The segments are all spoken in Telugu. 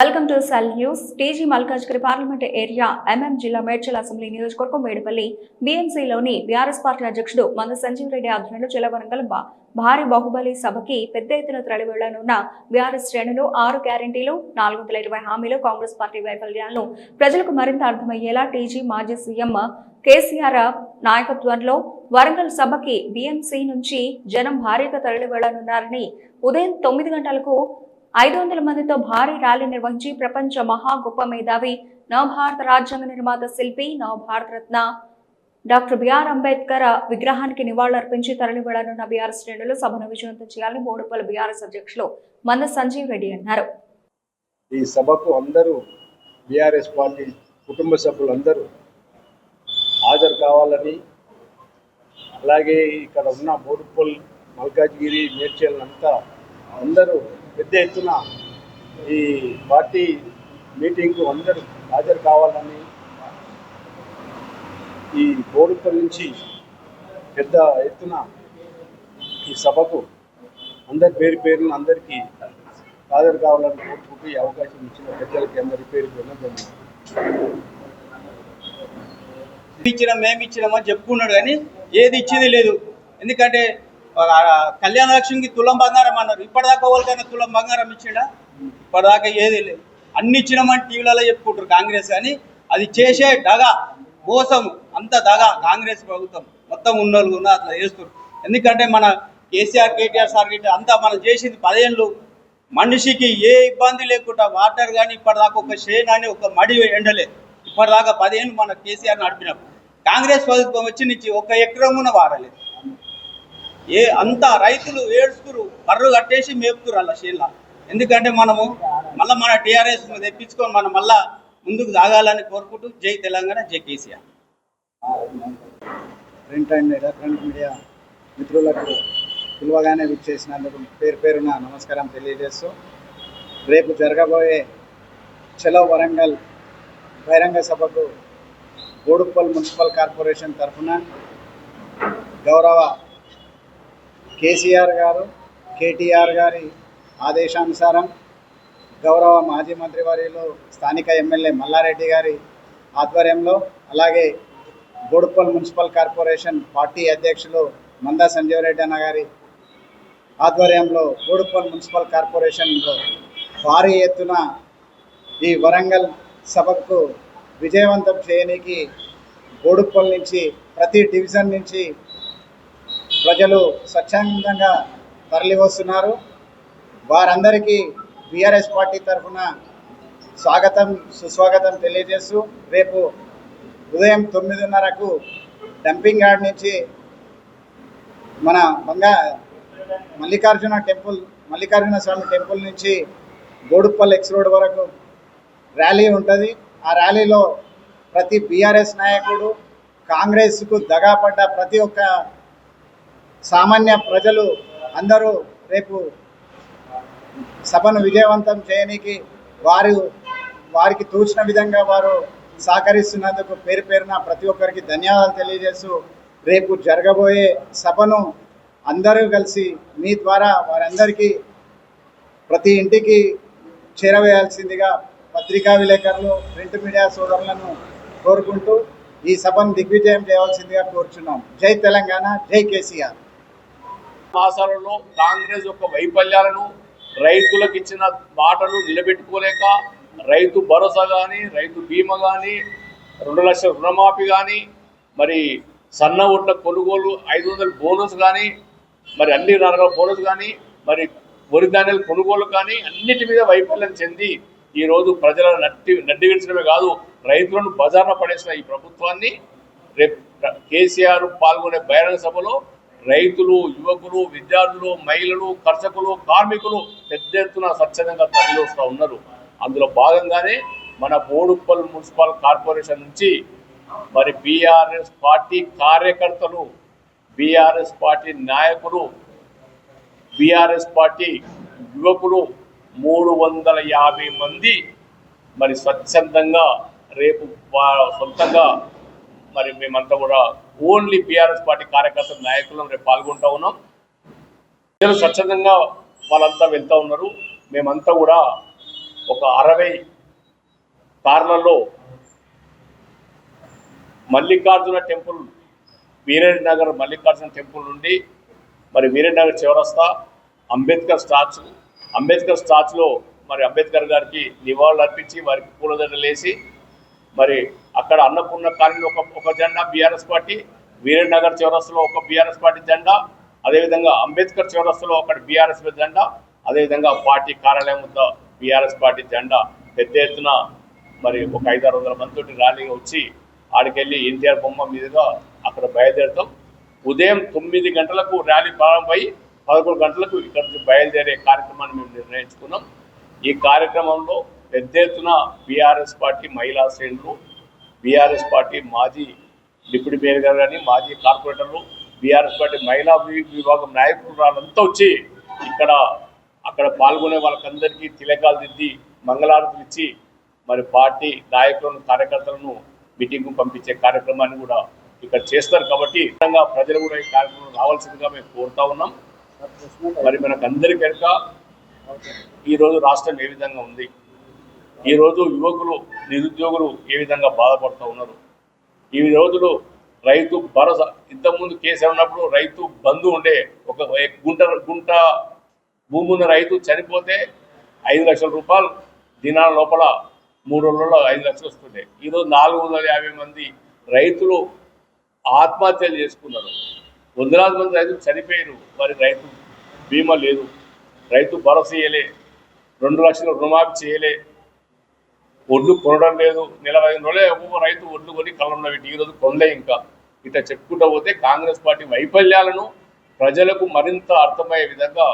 Welcome to cell news. TG Malkajgiri parliament area MM జిల్లా మేడ్చల్ అసెంబ్లీ నియోజకవర్గం మేడిపల్లి. బీఎంసీలోని బీఆర్ఎస్ పార్టీ అధ్యక్షుడు మంద సంజీవ్ రెడ్డి ఆధ్వర్యంలో చిలవరంగల్ భారీ బాహుబలి సభకి పెద్ద ఎత్తున తరలి వెళ్ళనున్న బీఆర్ఎస్ శ్రేణులు ఆరు గ్యారంటీలు నాలుగు వందల ఇరవై హామీలు కాంగ్రెస్ పార్టీ వైఫల్యాలను ప్రజలకు మరింత అర్థమయ్యేలా టీజీ మాజీ సీఎం కేసీఆర్ నాయకత్వంలో వరంగల్ సభకి బీఎంసీ నుంచి జనం భారీగా తరలి వెళ్ళనున్నారని ఉదయం తొమ్మిది గంటలకు ఐదు వందల మందితో భారీ ర్యాలీ నిర్వహించి ప్రపంచ మహా గొప్ప మేధావి నవభారత రాజ్యాంగ నిర్మాత శిల్పి నవభారత రత్న డాక్టర్ బిఆర్ అంబేద్కర్ విగ్రహానికి నివాళులర్పించి తరలివెళ్ళనున్న బీఆర్ శ్రేణులు సభను విజయవంతం చేయాలని బోడుపల్లి బీఆర్ఎస్ అధ్యక్షులు మంద సంజీవ్ రెడ్డి అన్నారు. ఈ సభకు అందరూ బీఆర్ఎస్ పార్టీ కుటుంబ సభ్యులందరూ హాజరు కావాలని అలాగే ఇక్కడ ఉన్న బోడుపల్ మల్కాజ్గిరి మేడ్చల్ అంతా అందరూ పెద్ద ఎత్తున ఈ పార్టీ మీటింగ్కు అందరూ హాజరు కావాలని ఈ బోడుపల్ నుంచి పెద్ద ఎత్తున ఈ సభకు అందరి పేరు పేరున అందరికీ హాజరు కావాలని కోరుకుంటూ ఈ అవకాశం ఇచ్చిన పెద్దలకి అందరి పేరు పేరున ధన్యవాదాలు. ఇచ్చినాం మేము ఇచ్చినామని చెప్పుకున్నాడు కానీ ఏది ఇచ్చేది లేదు. ఎందుకంటే కళ్యాణ లక్ష్మికి తులం బంగారం అన్నారు. ఇప్పటిదాకా వాళ్ళకైనా తులం బంగారం ఇచ్చాడా? ఇప్పటిదాకా ఏది లేదు. అన్ని ఇచ్చినామని టీవీలలో చెప్పుకుంటారు కాంగ్రెస్ కానీ అది చేసే దగా మోసం అంత దగా కాంగ్రెస్ ప్రభుత్వం. మొత్తం ఉన్నోళ్ళు ఉన్న అట్లా చేస్తారు ఎందుకంటే మన కేసీఆర్ కేటీఆర్ సార్ గిట్ట అంతా మనం చేసింది పదేళ్ళు మనిషికి ఏ ఇబ్బంది లేకుండా వాటర్ కానీ ఇప్పటిదాకా ఒక షేన్ అని ఒక మడి ఎండలే. ఇప్పటిదాకా పదేళ్ళు మన కేసీఆర్ నడిపినాం. కాంగ్రెస్ ప్రభుత్వం వచ్చి నుంచి ఒక ఎకరం కూడా వాడలేదు. ఏ అంత రైతులు ఏడుస్తురు కర్రు కట్టేసి మేపుతురు అలా షేన్ల ఎందుకంటే మనము మళ్ళీ మన టీఆర్ఎస్ తెప్పించుకొని మనం మళ్ళా ముందుకు సాగాలని కోరుకుంటూ జై తెలంగాణ జై KCR. Print and electronic media మిత్రులకు పిలువగానే విచ్చేసినందుకు పేరు పేరున నమస్కారం తెలియజేస్తూ రేపు జరగబోయే చలో వరంగల్ బహిరంగ సభకు బోడుప్పల్ మున్సిపల్ కార్పొరేషన్ తరఫున గౌరవ కేసీఆర్ గారు కేటీఆర్ గారి ఆదేశానుసారం గౌరవ మాజీ మంత్రివర్యులు స్థానిక ఎమ్మెల్యే మల్లారెడ్డి గారి ఆధ్వర్యంలో అలాగే గోడుపల్ మున్సిపల్ కార్పొరేషన్ పార్టీ అధ్యక్షులు మందా సంజీవ్ రెడ్డి అన్న గారి ఆధ్వర్యంలో గోడుపల్ మున్సిపల్ కార్పొరేషన్లో భారీ ఎత్తున ఈ వరంగల్ సభకు విజయవంతం చేయనీకి గోడుపల్ నుంచి ప్రతి డివిజన్ నుంచి ప్రజలు స్వచ్ఛందంగా తరలివస్తున్నారు. వారందరికీ బీఆర్ఎస్ పార్టీ తరఫున స్వాగతం సుస్వాగతం తెలియజేస్తూ రేపు ఉదయం తొమ్మిదిన్నరకు డంపింగ్ యార్డ్ నుంచి మన బంగా మల్లికార్జున టెంపుల్ మల్లికార్జున స్వామి టెంపుల్ నుంచి గోడుప్పల్ ఎక్స్ రోడ్ వరకు ర్యాలీ ఉంటుంది. ఆ ర్యాలీలో ప్రతి బీఆర్ఎస్ నాయకుడు కాంగ్రెస్కు దగాపడ్డ ప్రతి ఒక్క సామాన్య ప్రజలు అందరూ రేపు సభను విజయవంతం చేయడానికి వారు వారికి తోచిన విధంగా వారు సహకరిస్తున్నందుకు పేరు పేరున ప్రతి ఒక్కరికి ధన్యవాదాలు తెలియజేస్తూ రేపు జరగబోయే సభను అందరూ కలిసి మీ ద్వారా వారందరికీ ప్రతి ఇంటికి చేరవేయాల్సిందిగా పత్రికా విలేకరులు ప్రింట్ మీడియా సోదరులను కోరుకుంటూ ఈ సభను దిగ్విజయం చేయవలసిందిగా కోరుచున్నాం. జై తెలంగాణ జై కేసీఆర్. మాసాలలో కాంగ్రెస్ యొక్క వైఫల్యాలను రైతులకు ఇచ్చిన మాటలు నిలబెట్టుకోలేక రైతు భరోసా కానీ రైతు బీమా కానీ రెండు లక్షల రుణమాఫీ కానీ మరి సన్న ఓట్ల కొనుగోలు ఐదు వందల బోనస్ కానీ మరి అన్ని రకాల బోనస్ కానీ మరి వరి ధాన్యాల కొనుగోలు కానీ అన్నిటి మీద వైఫల్యం చెంది ఈరోజు ప్రజల నట్టి నడ్డి విడిచడమే కాదు రైతులను బజార్న పడేసిన ఈ ప్రభుత్వాన్ని రేపు కేసీఆర్ పాల్గొనే బహిరంగ సభలో రైతులు యువకులు విద్యార్థులు మహిళలు కర్షకులు కార్మికులు పెద్ద ఎత్తున స్వచ్ఛందంగా తరలిస్తూ ఉన్నారు. అందులో భాగంగానే మన బోడుప్పల్ మున్సిపల్ కార్పొరేషన్ నుంచి మరి బీఆర్ఎస్ పార్టీ కార్యకర్తలు బీఆర్ఎస్ పార్టీ నాయకులు బీఆర్ఎస్ పార్టీ యువకులు మూడు వందల యాభై మంది మరి స్వచ్ఛందంగా రేపు సొంతంగా మరి మేమంతా కూడా ఓన్లీ బీఆర్ఎస్ పార్టీ కార్యకర్తల నాయకులను రేపు పాల్గొంటా ఉన్నాం. ప్రజలు స్వచ్ఛందంగా వాళ్ళంతా వెళ్తూ ఉన్నారు. మేమంతా కూడా ఒక అరవై కార్లలో మల్లికార్జున టెంపుల్ వీరేడ్ నగర్ మల్లికార్జున టెంపుల్ నుండి మరి వీరేడ్ నగర్ చివరస్తా అంబేద్కర్ స్టాచ్యూ అంబేద్కర్ స్టాచ్యూలో మరి అంబేద్కర్ గారికి నివాళులు అర్పించి వారికి పూలదండలు వేసి మరి అక్కడ అన్నపూర్ణ కాలనీలో ఒక ఒక జెండా బీఆర్ఎస్ పార్టీ వీరేనగర్ నగర్ ఒక బీఆర్ఎస్ పార్టీ జెండా అదేవిధంగా అంబేద్కర్ చౌరస్తాలో ఒకటి బీఆర్ఎస్ జెండా అదేవిధంగా పార్టీ కార్యాలయం వద్ద బీఆర్ఎస్ పార్టీ జెండా పెద్ద ఎత్తున మరి ఒక ఐదారు వందల మందితోటి ర్యాలీగా వచ్చి ఆడికెళ్ళి ఎన్టీఆర్ బొమ్మ మీదుగా అక్కడ బయలుదేరుతాం ఉదయం తొమ్మిది గంటలకు ర్యాలీ ప్రారంభమై పదకొండు గంటలకు ఇక్కడ నుంచి బయలుదేరే కార్యక్రమాన్ని మేము నిర్ణయించుకున్నాం. ఈ కార్యక్రమంలో పెద్ద ఎత్తున బీఆర్ఎస్ పార్టీ మహిళా శ్రేణులు బీఆర్ఎస్ పార్టీ మాజీ డిప్యూటీ మేయర్ గారు కానీ మాజీ కార్పొరేటర్లు బీఆర్ఎస్ పార్టీ మహిళా విభాగం నాయకురాలంతా వచ్చి ఇక్కడ అక్కడ పాల్గొనే వాళ్ళకందరికీ తిలకాలు దిద్ది మంగళారతులు ఇచ్చి మరి పార్టీ నాయకులను కార్యకర్తలను మీటింగ్కు పంపించే కార్యక్రమాన్ని కూడా ఇక్కడ చేస్తారు. కాబట్టి ప్రజలు కూడా ఈ కార్యక్రమం రావాల్సిందిగా మేము కోరుతా ఉన్నాం. మరి మనకు అందరి కనుక ఈరోజు రాష్ట్రం ఏ విధంగా ఉంది? ఈరోజు యువకులు నిరుద్యోగులు ఏ విధంగా బాధపడుతూ ఉన్నారు? ఈ రోజులు రైతు భరోసా ఇంతకుముందు కేసీఆర్ ఉన్నప్పుడు రైతు బంధు ఉండే ఒక గుంట గుంట భూమి ఉన్న రైతు చనిపోతే ఐదు లక్షల రూపాయలు దినాల లోపల మూడు రోజుల్లో ఐదు లక్షలు వస్తుండే. ఈరోజు నాలుగు వందల యాభై మంది రైతులు ఆత్మహత్యలు చేసుకున్నారు. వందలాది మంది రైతులు చనిపోయారు. మరి రైతు బీమా లేదు. రైతు భరోసా చేయలే రెండు లక్షల రుణమాఫీ చేయలే. ఒడ్లు కొనడం లేదు. నెల ఐదు రోజులే రైతు ఒడ్లు కొని కళ్ళంలో పెట్టి ఈరోజు కొనలే ఇంకా. ఇట్లా చెప్పుకుంటూ పోతే కాంగ్రెస్ పార్టీ వైఫల్యాలను ప్రజలకు మరింత అర్థమయ్యే విధంగా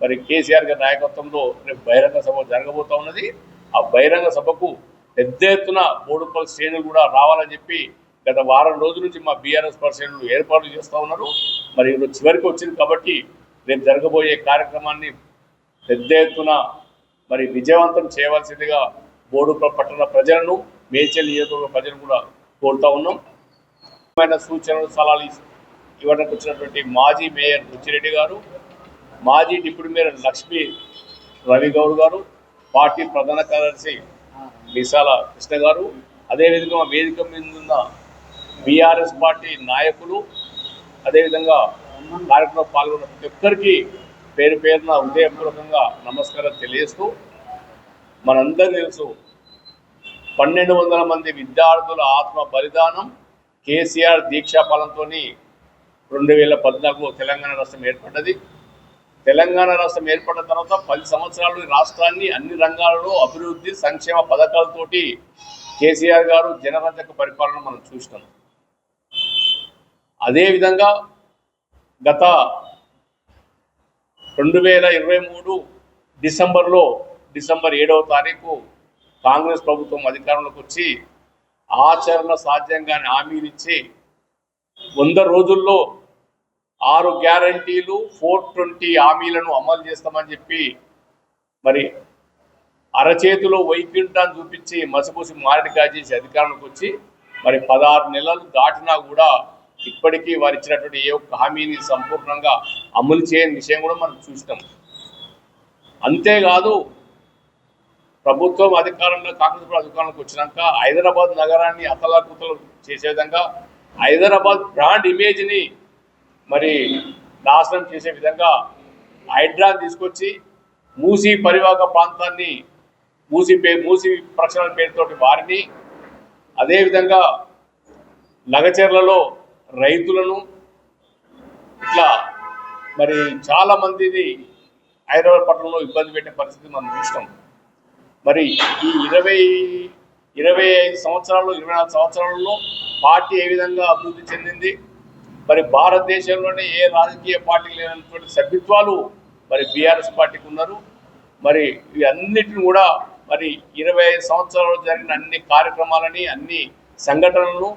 మరి కేసీఆర్ గారి నాయకత్వంలో రేపు బహిరంగ సభ జరగబోతా ఉన్నది. ఆ బహిరంగ సభకు పెద్ద ఎత్తున బోడుపల్లి శ్రేణులు కూడా రావాలని చెప్పి గత వారం రోజుల నుంచి మా బీఆర్ఎస్ పరిశ్రమలు ఏర్పాట్లు చేస్తూ ఉన్నారు. మరి ఈరోజు చివరికి వచ్చింది కాబట్టి రేపు జరగబోయే కార్యక్రమాన్ని పెద్ద ఎత్తున మరి విజయవంతం చేయవలసిందిగా బోర్డు పట్టణ ప్రజలను మేడ్చల్ నియోజకవర్గ ప్రజలను కూడా కోరుతా ఉన్నాం. ముఖ్యమైన సూచనలు సలహాలు ఇవ్వడానికి వచ్చినటువంటి మాజీ మేయర్ బుచ్చిరెడ్డి గారు మాజీ deputy mayor Lakshmi Ravi Goud garu party ప్రధాన కార్యదర్శి మిసాల కృష్ణ గారు అదేవిధంగా మా వేదిక మీద ఉన్న బీఆర్ఎస్ పార్టీ నాయకులు అదేవిధంగా కార్యక్రమంలో పాల్గొన్న ప్రతి ఒక్కరికి పేరు పేరున హృదయపూర్వకంగా నమస్కారం తెలియజేస్తూ మనందరూ తెలుసు. పన్నెండు వందల మంది విద్యార్థుల ఆత్మ బలిదానం కేసీఆర్ దీక్షాఫలంతో రెండు వేల పద్నాలుగులో తెలంగాణ రాష్ట్రం ఏర్పడ్డది. తెలంగాణ రాష్ట్రం ఏర్పడిన తర్వాత పది సంవత్సరాలు రాష్ట్రాన్ని అన్ని రంగాలలో అభివృద్ధి సంక్షేమ పథకాలతోటి కేసీఆర్ గారు జనరంజక పరిపాలన మనం చూసినాం. అదేవిధంగా గత రెండు వేల ఇరవై మూడు డిసెంబర్లో డిసెంబర్ ఏడవ తారీఖు కాంగ్రెస్ ప్రభుత్వం అధికారంలోకి వచ్చి ఆచరణ సాధ్యంగా హామీనిచ్చి వంద రోజుల్లో ఆరు గ్యారంటీలు ఫోర్ ట్వంటీ హామీలను అమలు చేస్తామని చెప్పి మరి అరచేతిలో వైకుంఠాన్ని చూపించి మసిపూసి మారడికాయ చేసి అధికారంలోకి వచ్చి మరి పదహారు నెలలు దాటినా కూడా ఇప్పటికీ వారు ఇచ్చినటువంటి ఏ ఒక్క హామీని సంపూర్ణంగా అమలు చేయని విషయం కూడా మనం చూసినాం. అంతేకాదు ప్రభుత్వం అధికారంలో కాంగ్రెస్ అధికారంలోకి వచ్చినాక హైదరాబాద్ నగరాన్ని అతలాకుతలు చేసే విధంగా హైదరాబాద్ బ్రాండ్ ఇమేజ్ని మరి నాశనం చేసే విధంగా హైడ్రాన్ తీసుకొచ్చి మూసీ పరివాహక ప్రాంతాన్ని మూసి పే మూసి ప్రక్షాళన పేరుతోటి వారిని అదేవిధంగా లగచెర్లలో రైతులను ఇట్లా మరి చాలామందిని హైదరాబాద్ పట్టణంలో ఇబ్బంది పెట్టే పరిస్థితి మనం చూసినాం. మరి ఈ ఇరవై ఇరవై ఐదు సంవత్సరాలు ఇరవై నాలుగు సంవత్సరాలలో పార్టీ ఏ విధంగా అభివృద్ధి చెందింది? మరి భారతదేశంలోనే ఏ రాజకీయ పార్టీ లేనటువంటి సభ్యత్వాలు మరి బీఆర్ఎస్ పార్టీకి ఉన్నారు. మరి ఇవి కూడా మరి ఇరవై ఐదు సంవత్సరాలు జరిగిన అన్ని కార్యక్రమాలని అన్ని సంఘటనలను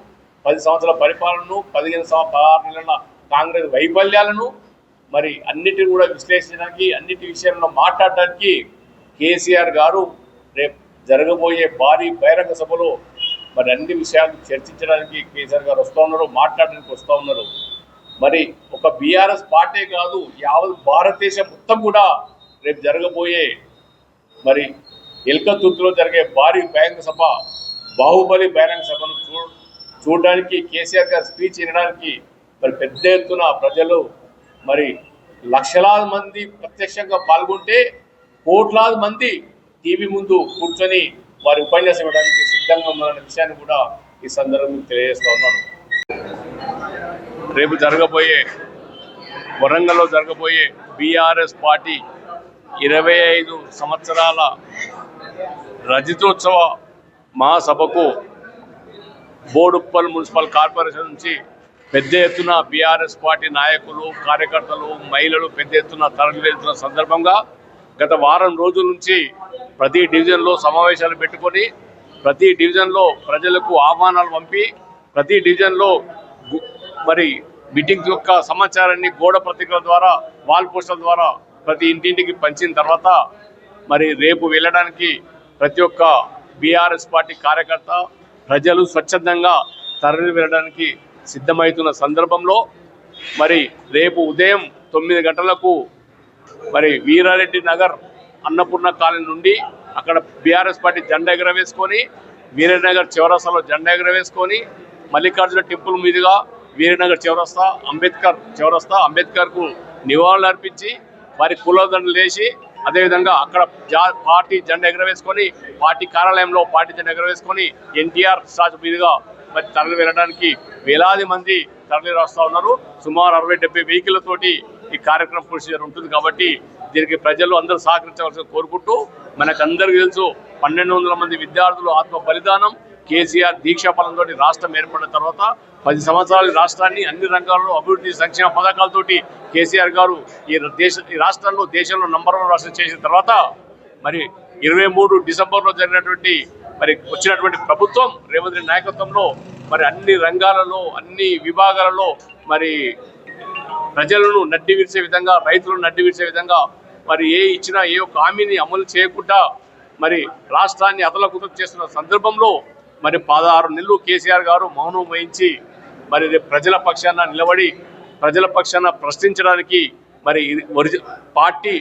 పది సంవత్సరాల పరిపాలనను పదిహేను సంవత్సరాల పదహారు నెలల కాంగ్రెస్ వైఫల్యాలను మరి అన్నిటిని కూడా విశ్లేషించడానికి అన్నిటి విషయంలో మాట్లాడడానికి కేసీఆర్ గారు రేపు జరగబోయే భారీ బహిరంగ సభలో మరి అన్ని విషయాలు చర్చించడానికి కేసీఆర్ గారు వస్తూ ఉన్నారు మాట్లాడడానికి వస్తూ ఉన్నారు. మరి ఒక బీఆర్ఎస్ పార్టీ కాదు యావత్ భారతదేశం మొత్తం కూడా రేపు జరగబోయే మరి ఎల్కతుర్తిలో జరిగే భారీ బహిరంగ సభ బాహుబలి బహిరంగ సభను చూ చూడడానికి కేసీఆర్ గారు స్పీచ్ వినడానికి మరి పెద్ద ఎత్తున ప్రజలు మరి లక్షలాది మంది ప్రత్యక్షంగా పాల్గొంటే కోట్లాది మంది టీవీ ముందు కూర్చొని వారి ఉపన్యాసం ఇవ్వడానికి సిద్ధంగా ఉన్నారనే విషయాన్ని కూడా ఈ సందర్భంగా తెలియజేస్తా ఉన్నాను. రేపు జరగబోయే వరంగల్లో జరగబోయే బీఆర్ఎస్ పార్టీ ఇరవై ఐదు సంవత్సరాల రజతోత్సవ మహాసభకు బోడుప్పల్ మున్సిపల్ కార్పొరేషన్ నుంచి పెద్ద ఎత్తున బీఆర్ఎస్ పార్టీ నాయకులు కార్యకర్తలు మహిళలు పెద్ద ఎత్తున తరలి వెళ్తున్న సందర్భంగా గత వారం రోజుల నుంచి ప్రతి డివిజన్లో సమావేశాలు పెట్టుకొని ప్రతి డివిజన్లో ప్రజలకు ఆహ్వానాలు పంపి ప్రతి డివిజన్లో మరి మీటింగ్ యొక్క సమాచారాన్ని గోడ పత్రికల ద్వారా వాల్ పోస్టర్ల ద్వారా ప్రతి ఇంటింటికి పంచిన తర్వాత మరి రేపు వెళ్ళడానికి ప్రతి ఒక్క బీఆర్ఎస్ పార్టీ కార్యకర్త ప్రజలు స్వచ్ఛందంగా తరలి వెళ్ళడానికి సిద్ధమవుతున్న సందర్భంలో మరి రేపు ఉదయం తొమ్మిది గంటలకు మరి వీరారెడ్డి నగర్ అన్నపూర్ణ కాలనీ నుండి అక్కడ బీఆర్ఎస్ పార్టీ జెండా ఎగరవేసుకొని వీరనగర్ చివరస్తాలో జెండా ఎగరవేసుకొని మల్లికార్జున టెంపుల్ మీదుగా వీరనగర్ చివరస్తా అంబేద్కర్ చివరస్తా అంబేద్కర్కు నివాళులు అర్పించి వారి కులదండలు వేసి అదేవిధంగా అక్కడ జా పార్టీ జెండా ఎగరవేసుకొని పార్టీ కార్యాలయంలో పార్టీ జెండా ఎగరవేసుకొని ఎన్టీఆర్ స్టాచ్యూ మీదుగా మరి తరలి వెళ్ళడానికి వేలాది మంది తరలి వస్తూ ఉన్నారు. సుమారు అరవై డెబ్బై వెహికల్లతోటి ఈ కార్యక్రమం ప్రొసీజర్ ఉంటుంది కాబట్టి దీనికి ప్రజలు అందరూ సహకరించవలసిన కోరుకుంటూ మనకందరికీ తెలుసు పన్నెండు వందల మంది విద్యార్థులు ఆత్మ బలిదానం కేసీఆర్ దీక్షా ఫలంతో రాష్ట్రం ఏర్పడిన తర్వాత పది సంవత్సరాలు రాష్ట్రాన్ని అన్ని రంగాల్లో అభివృద్ధి సంక్షేమ పథకాలతోటి కేసీఆర్ గారు ఈ దేశ ఈ రాష్ట్రంలో దేశంలో నంబర్ వన్ రాష్ట్రం చేసిన తర్వాత మరి ఇరవై మూడు డిసెంబర్లో జరిగినటువంటి మరి వచ్చినటువంటి ప్రభుత్వం రేవంత్ రెడ్డి నాయకత్వంలో మరి అన్ని రంగాలలో అన్ని విభాగాలలో మరి ప్రజలను నడ్డి విరిచే విధంగా రైతులను నడ్డి విరిచే విధంగా మరి ఏ ఇచ్చినా ఏ ఒక్క హామీని అమలు చేయకుండా మరి రాష్ట్రాన్ని అతలకుతం చేస్తున్న సందర్భంలో మరి పదహారు నెలలు కేసీఆర్ గారు మౌనం వహించి మరి రేపు ప్రజల పక్షాన నిలబడి ప్రజల పక్షాన ప్రశ్నించడానికి మరి ఒరిజి పార్టీ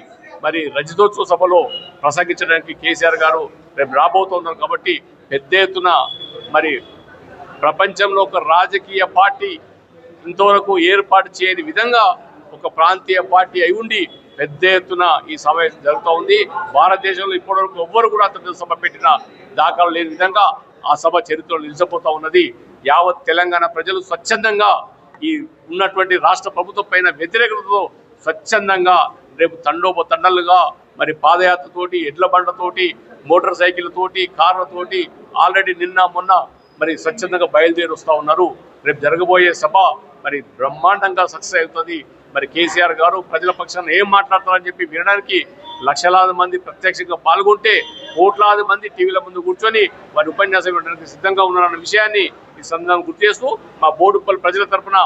మరి రజతోత్సవ సభలో ప్రసంగించడానికి కేసీఆర్ గారు రేపు రాబోతున్నారు కాబట్టి పెద్ద ఎత్తున మరి ప్రపంచంలో ఒక రాజకీయ పార్టీ ఇంతవరకు ఏర్పాటు చేయని విధంగా ఒక ప్రాంతీయ పార్టీ అయి ఉండి పెద్ద ఎత్తున ఈ సమావేశం జరుగుతూ ఉంది. భారతదేశంలో ఇప్పటివరకు ఎవ్వరు కూడా అంత సభ పెట్టిన దాఖలు లేని విధంగా ఆ సభ చరిత్రలో నిలిచిపోతూ ఉన్నది. యావత్ తెలంగాణ ప్రజలు స్వచ్ఛందంగా ఈ ఉన్నటువంటి రాష్ట్ర ప్రభుత్వం పైన వ్యతిరేకతతో స్వచ్ఛందంగా రేపు తండోప తండలుగా మరి పాదయాత్రతోటి ఎడ్ల బండతోటి మోటార్ సైకిళ్ళతోటి కార్లతోటి ఆల్రెడీ నిన్న మొన్న మరి స్వచ్ఛందంగా బయలుదేరి వస్తూ ఉన్నారు. రేపు జరగబోయే సభ మరి బ్రహ్మాండంగా సక్సెస్ అవుతుంది. మరి కేసీఆర్ గారు ప్రజల పక్షాన ఏం మాట్లాడతారని చెప్పి వినడానికి లక్షలాది మంది ప్రత్యక్షంగా పాల్గొంటే కోట్లాది మంది టీవీల ముందు కూర్చొని వారి ఉపన్యాసం ఇవ్వడానికి సిద్ధంగా ఉన్నారన్న విషయాన్ని ఈ సందర్భంగా గుర్తు చేస్తూ మా బోర్డుపల్లి ప్రజల తరపున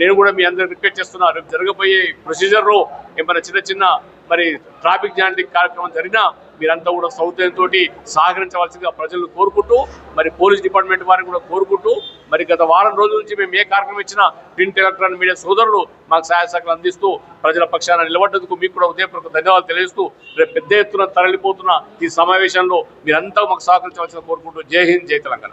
నేను కూడా మీ అందరికి రిక్వెస్ట్ చేస్తున్నా. రేపు జరగబోయే ప్రొసీజర్లో ఏమైనా చిన్న చిన్న మరి ట్రాఫిక్ జాయింటింగ్ కార్యక్రమం జరిగినా మీరంతా కూడా సౌకర్యంతో సహకరించవలసిందిగా ప్రజలు కోరుకుంటూ మరి పోలీస్ డిపార్ట్మెంట్ వారిని కూడా కోరుకుంటూ మరి గత వారం రోజుల నుంచి మేము ఏ కార్యక్రమం ఇచ్చినా ప్రింట్ ఎలక్ట్రానిక్ మీడియా సోదరులు మాకు సహాయ సహకారం అందిస్తూ ప్రజల పక్షాన నిలబడ్డందుకు మీకు కూడా ఉదయపూర్వక ధన్యవాదాలు తెలియజేస్తూ రేపు పెద్ద ఎత్తున తరలిపోతున్న ఈ సమావేశంలో మీరంతా మాకు సహకరించవలసిన కోరుకుంటూ జై హింద్ జై తెలంగాణ.